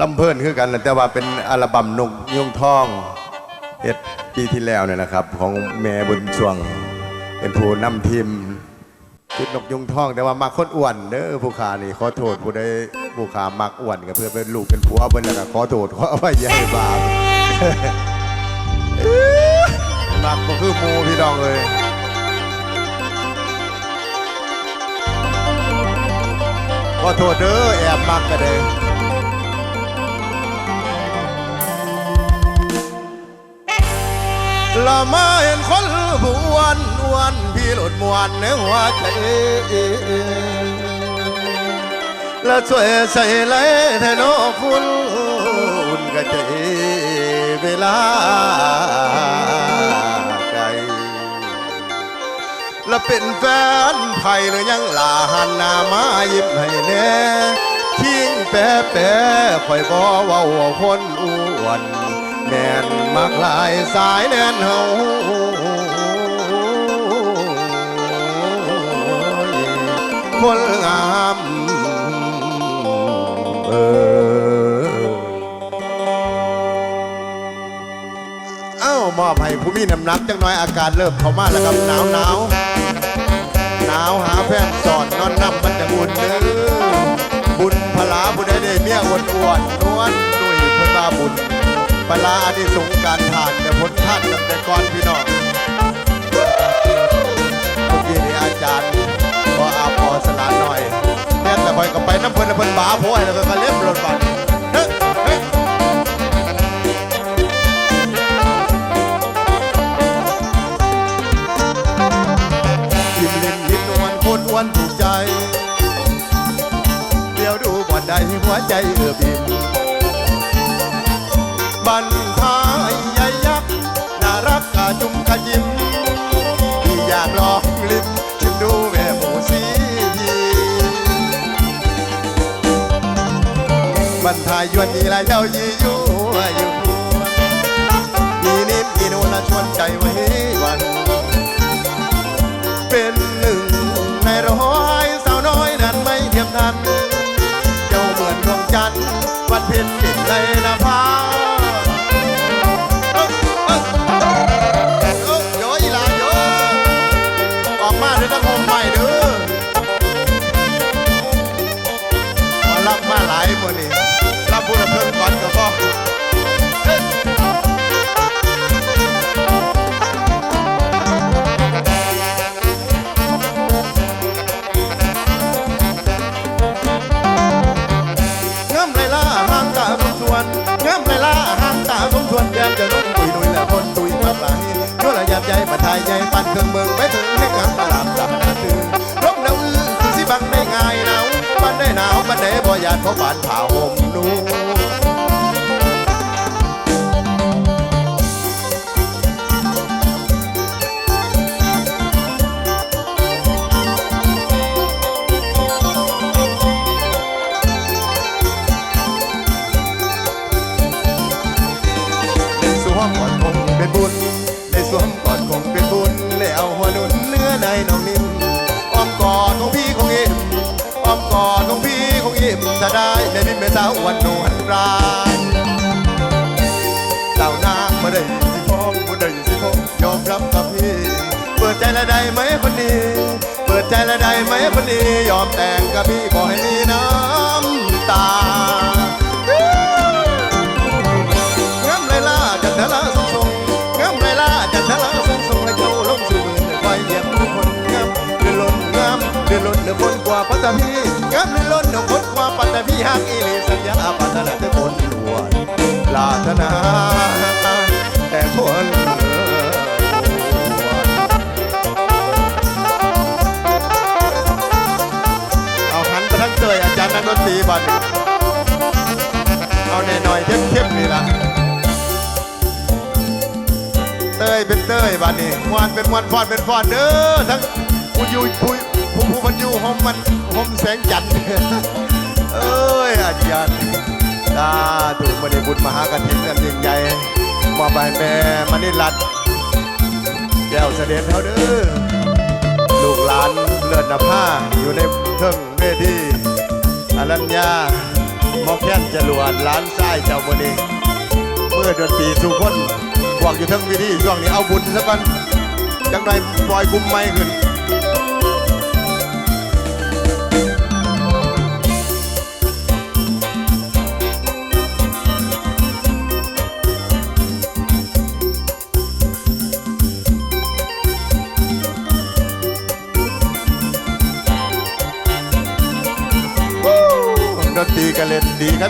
ลำเพิ่นคือกันแต่ว่าเป็นอัลบั้มนกยุงทองเอ็ดปีที่แล้วเนี่ยนะครับ ของแม่บุญช่วง เป็นผู้นำทีมชุดนกยุงทอง แต่ว่ามักคนอ้วนเด้อผู้ขานี่ขอโทษผู้ใดผู้ขามักอ้วนก็เพื่อเป็นลูกเป็นผัวเพิ่นแล้วก็ขอโทษขออภัยใหญ่บาปมักก็คือมูพี่น้องเลยขอโทษเด้อแอบมักกันเลย ละมาเห็นคนผู้อ้วนอ้วนพี่หลุดมวนในหัวใจและช่วยใส่ไหลเทโนคุณอุ่นกะใจเวลาไกลและเป็นแฟนไผ่หรือยังลาหันหน้ามายิ้มให้แน่ทิ้งแปะแปะคอยบอเว้าคนอ้วน แม่นมักลายสายแน่นเฮาคนงามเออเอ้ามอบให้ผู้มีน้ำหนักจังน้อยอากาศเริ่มเข้ามาแล้วครับหนาวหนาวหนาวหาแฟนสอนนอนนำมันจะบุญเด้อบุญพลาผู้ใดได้เมียอ้วนอ้วนนวลดุยเพิ่นมาบุญ พลาอันนี้สูงการทานแต่พนท่านตั้งแต่ก่อนพี่น้องเมื่อกี้นี่อาจารย์พออาพอสลานหน่อยแค่แต่คอยก็ไปน้ำเพิ่นแล้วเพิ่นบาโพยแล้วก็เล็บรถบัสเฮ้ยเฮ้ยยิ้มเล่นยิ้มนวลคตรอ้วนถูกใจ เดี๋ยวดูบ่อนใดหัวใจเอือบิน บันทายใหญ่ยักษ์น่ารักกะจุ่มกะยิ้มที่อยากลองลิ้มชิมดูแม่หมูสีพีบันทายยวนนี่ละเย้ายีอยู่อยู่มีนิดมีนูนละชวนใจไว้วัน เป็นหนึ่งในร้อยสาวน้อยนั้นไม่เทียมทันเจ้าเหมือนดวงจันทร์วันเพ็ญติดในนภา มาทายใหญ่ปันเครื่องเมืองไปถึงให้งามตาลามตาหนาตื่นร่มหนาวอื้อคือสิบังได้ง่ายหนาวปันได้หนาวปันได้บ่ยานเพราะบานผ่าห่มนู อดคงเป็นบุญแล้วหัวหนุนเนื้อในน้องนิ่มอ้อมกอดของพี่ของเอ็มอ้อมกอดของพี่ของเอ็มจะได้ในบินเมสาววันนวลรานเจ้านางมาได้สิพงมาได้สิพงยอมรับกับพี่ เปิดใจละได้ไหมคนนี้ เปิดใจละได้ไหมคนนี้ ยอมแต่งกับพี่บอให้มีน้ำตา เดือดล้นเดือดคนกว่าปัตตาพีงามเดือดล้นเดือดคนกว่าปัตตาพีหักอีหลีสัญญาปัตตนาเดือดคนล้วนลาธนาแต่คนเอาหันไปทั้งเตยอาจารย์นักดนตรีบัดนี้เอาแน่หน่อยเข้มเข้มๆนี่ละเต้ยเป็นเต้ยบัดนี้มวนเป็นมวนฟอนเป็นฟอนเด้อทั้งผู้อยู่ผู้ อยู่หอมมันหอมแสงจันทร์เอ้ยอาจารย์ตาถูกมาได้บุญมหากฐินอันยิ่งใหญ่มอบให้แม่มณิรัตน์แก้วเสด็จเท่าเด้อลูกหลานเลิศนภาอยู่ในเทิงเวทีอรัญญามอแค้นจรวดร้านไส้เจ้าบนเองเมื่อเดือนตีสุคนพวกอยู่ทั้งวิธีช่วงนี้เอาบุญซะก่อนจังไรปล่อยกุมไม่ขึ้น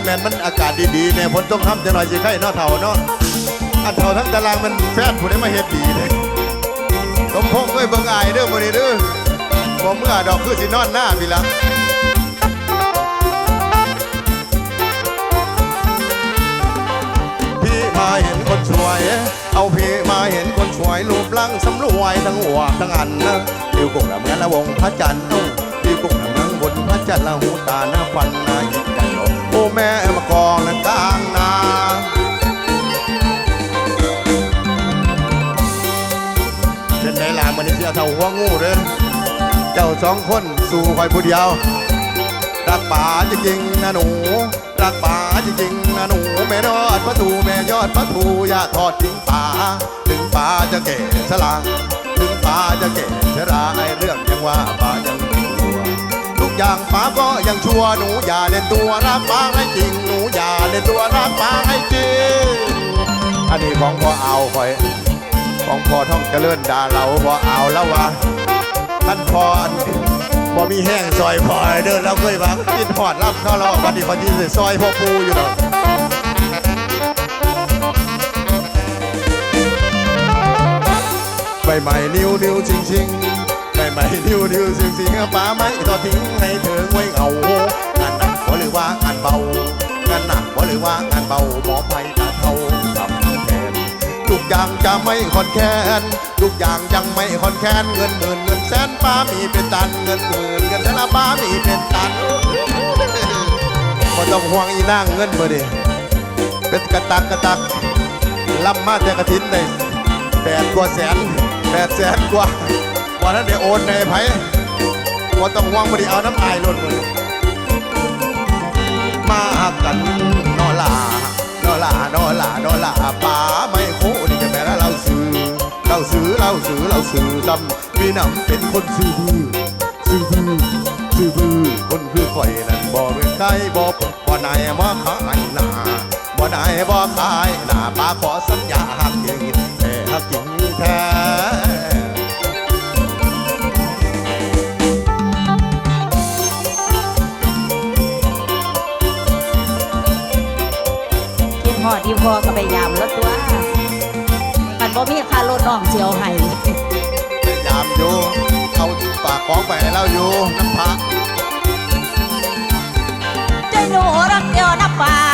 แมนมันอากาศดีๆเนี่ยฝนต้องทำจะหน่อยสิไข่นอเท่าเนาะอันเท่าทั้งตารางมันแฟนผู้ได้มาเฮ็ดดีเลยสมพงษ์เอ้ยเบิ่งอายเด้อมื้อนี้เด้อบ่เมื่อดอกคือสินอนหน้าพี่ละพี่มาเห็นคนสวย เอาพี่มาเห็นคนสวยรูปร่างสำรวยทั้งหัวทั้งอันนะดิวกุ้งละเหมือนละวงพระจันทร์เอ้าดิวกุ้งละเมืองบนพระจันทร์ละหูตาหน้าฟันหน้ายิกกัน แม่มากองนั้นกลางนาเป็นไหนล่ะมันเสียเท่าหัวงูเด้อเจ้าสองคนสู่คอยผู้เดียว รักป่าจริงๆนะหนู รักป่าจริงๆนะหนูแม่ยอดพระทูแม่ยอดพระทูอย่าทอดทิ้งป่าถึงป่าจะแก่ชราถึงป่าจะแก่ชราไอเรื่องยังว่าป่ายัง อย่างป่าก็ยังชัวหนูอย่าเล่นตัวรักป่าให้จริงหนูอย่าเล่นตัวรักป่าให้จริง อันนี้ของพ่อเอาคอย ของพ่อท่องเจริญดาเราบ่เอาแล้ววะท่านพ่อบ่มีแห้งซอยพ่อเดินเราเคยบังกินหอดรับเข้าเราบัดนี้พอดีซอยพ่อปูอยู่ดอกใบใหม่นิ้วนิ้วชิงชิงใบใหม่นิ้วนิ้วชิงชิงป้าไม้ทอดทิ้งให้เธอไว้เอางานหนักบ่หรือว่าง นเบางานหนักบ่หรือว่างานเบาหมอไผ่ตาเท่าทำแทนทุกอย่างจะไม่คอนแค้นทุกอย่างยังไม่คอนแค้นเงินหมื่นเงินแสนป้ามีเป็นตันเงินหมื่นเงินแสนป้ามีเป็นตันก็ต้องห่วงอีนางเงินมาดิเป็นกระตักกระตักล่ำมาแต่กระถินได้แปดกว่าแสนแปดแสนกว่า วันนั้นเดี๋ยวโอนในไผ่ก็ต้องห่วงมาดิเอาน้ำอายลดมือมากันนอลานอลานอลานอลาป่าไม่โคนี่จะแม่ลเราซื้อเราซื้อเราซื้อเราซื้อซ้ำมีน้ำเป็นคนซื้อบื้อซื้อบื้อซื้อบื้อคนคือข่อยนั่นบ่เป็นใครบ่บ่นายมาขายหน้าบ่นายบ่ขายหน้าป้าขอสัญญา พอก็ไปยามรถตัวมันบ่มีค่ารถน้องเสียวให้พยายามอยู่เอาปากของไปให้เราอยู่น้ำพักใจหนูรักเดียวนะป่า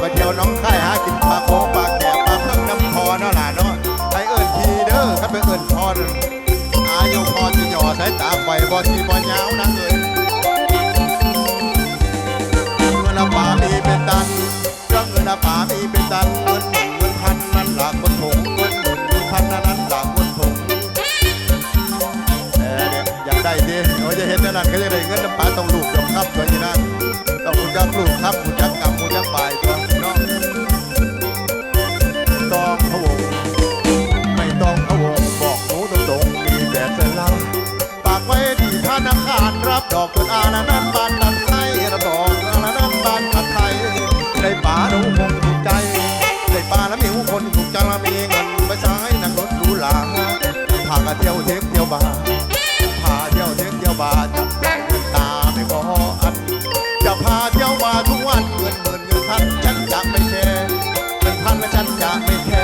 ไปเที่ยวน้องค่ายหากินปลาโคงปลาแก่ปลาเพิ่งน้ำพอเนาะหล่ะเนาะไปเอิญทีเด้อครับไปเอิญพอนั่นอายุพอจะหย่อสายตาไฟบอทีบอยาวนะเอ้ยเงินละป๋ามีเป็นตันเรื่องเงินละป๋ามีเป็นตันเงินเงินพันนั้นหลักคนถงเงินหมื่นเงินพันนั้นหลักคนถงเออเนี่ยอยากได้ดิเขาจะเห็นนั่นก็จะได้เงินน้ำปลาต้องลูกกับครับตัวนี้นะต้องหูจักลูกครับหูจั ดอกคุณอาณานันบานตัดไทยระดอกอาณานันบานตัดไทยได้ป่าดูคงถูกใจได้ป่าแล้วมีผู้คนถูกใจละมีเงินไปใช้นั่งรถดูหลาพากันเที่ยวเทคเที่ยวบาร์พาเที่ยวเทคเที่ยวบาร์จับตาไม่พออัดจะพาเที่ยวบาร์ทุกวันเงินหมื่นเงินพันฉันจะไม่แคร์เงินพันและฉันจะไม่แคร์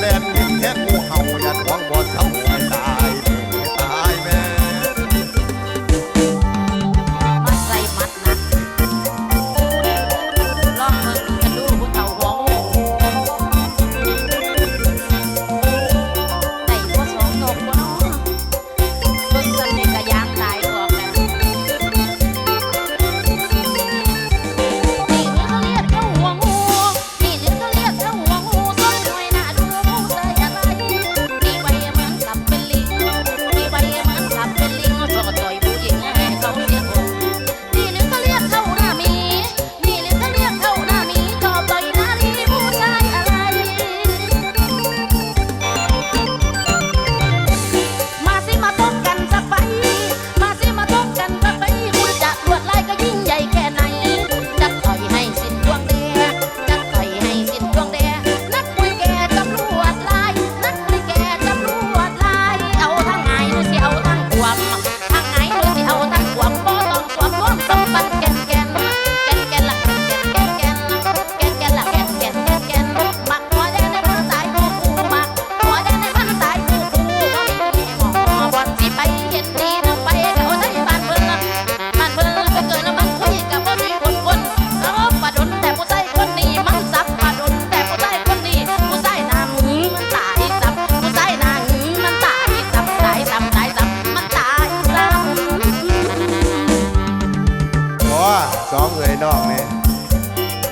left สองเอ๋ยนองนี่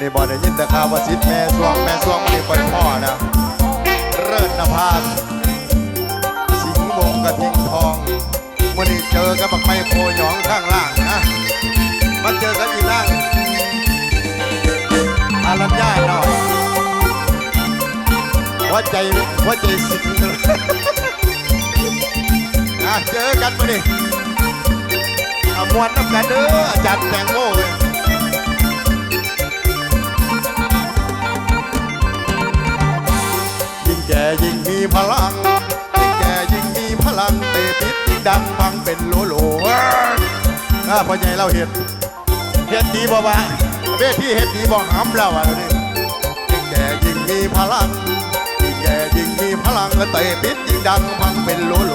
นี่บอได้ยินแต่ข่าวว่าซิดแม่สวงแม่สวงนี่เป็นพ่อนะเริศนภาสสิงห์วงกระทิงทองวันนี้เจอกับบักไม้โคหยองข้างล่างนะมาเจอกันอีกล่างอารัญญาหน่อยหัวใจหัวใจสิงห์เจอกันมาดิมวนน้ำกันเด้ออาจารย์แตงโมเว้ย ก่ยิ่งมีพลัง ยิ่งแก่ยิ่งมีพลังเตะปิดยิ่งดังฟังเป็นโหลโหลว้าพ่อใหญ่เราเห็นเฮ็ดดีบ่วะเวทีเฮ็ดดีบ่ห้ำแล้วอะนี่ยิ่งแก่ยิ่งมีพลัง ยิ่งแก่ยิ่งมีพลังเตะปิดยิ่งดังฟังเป็นโหลโหล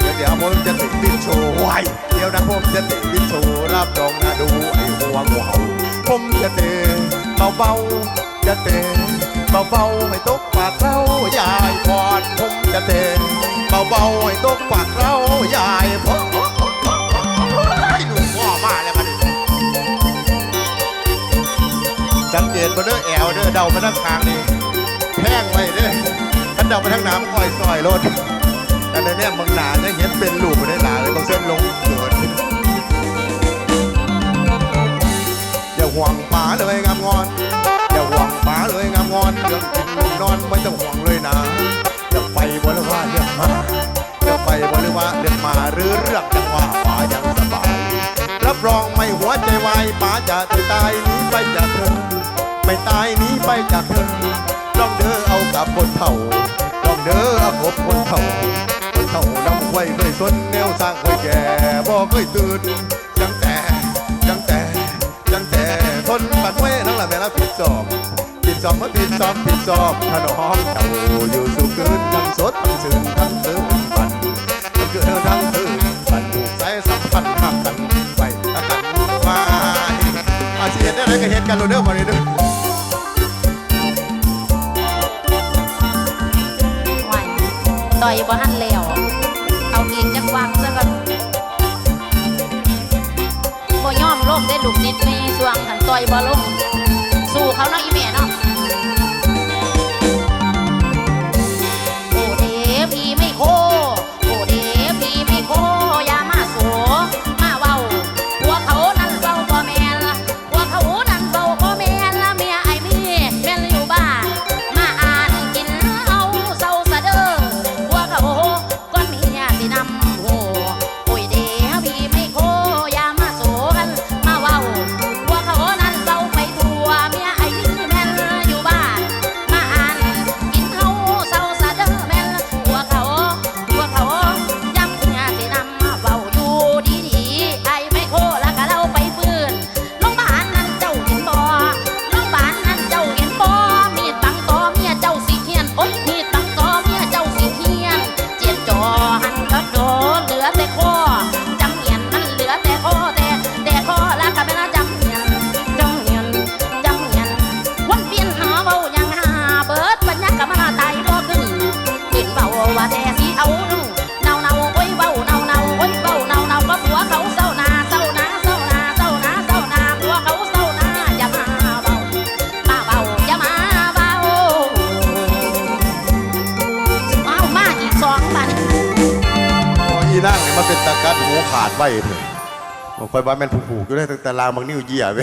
เดี๋ยวเดี๋ยวผมจะติดบินโชว์ไว้เดี๋ยวนะผมจะติดบินโชว์รับรองนะดูไอ้หัวงูเห่าผมจะเตะเบาๆจะเตะ เบาๆให้ตกปากเรายายพรผมจะเตะเบาๆให้ตกปากเรายายพรไอ้หนุ่มพ่อมาแล้วมันสังเกตมาเด้อแอวเด้อเดามาทั้งทางนี่แพงไว้เด้อคันเดามาทั้งน้ำคอยซอยรถแต่ในเนี้ยมึงหนาเนี่ยเห็นเป็นลูกไม่ได้หนาเลยบางเส้นลง อนไม่ต้องห่วงเลยนะอย่าไปบริว่าเรื่องมาอย่าไปบริว่าเรื่องมาหรือเรื่องจังหวะป๋าอยังสบายรับรองไม่หัวใจวายป๋าจะตายหนี้ไปจากเธอไม่ตายหนี้ไปจากเธอลองเด้อเอากับคนเฒ่าลองเด้อเอากบคนเฒ่าคนเฒ่าน้ำไว้เคยสนแนวสร้างเคยแก่บ่เคยตื่นจัง อบมาผิดสอบผิดสอบถนมเจ้าอยู่สู่คืนทั้งสดทั้งสื่นทั้งตื่นปันทั้งคืนทั้งตื่นปันผูกสายสัมพันธ์หักกันไปตะกันมาอาชีพได้ไรก็เห็นกันโลดเด้อมาเลยเด้อไหวต่อยบ่หันแล้วเอาเอีกจักวางซะก่อนบ่ยอมลงได้ลูกนิดมีสวงหันต่อยบ่ลง สู้เขาเนาะอีแม่เนาะ ไฟนี่บางคนว่าแม่นผูกๆอยู่ได้แต่ลางบางนิ้วเยี่ยไป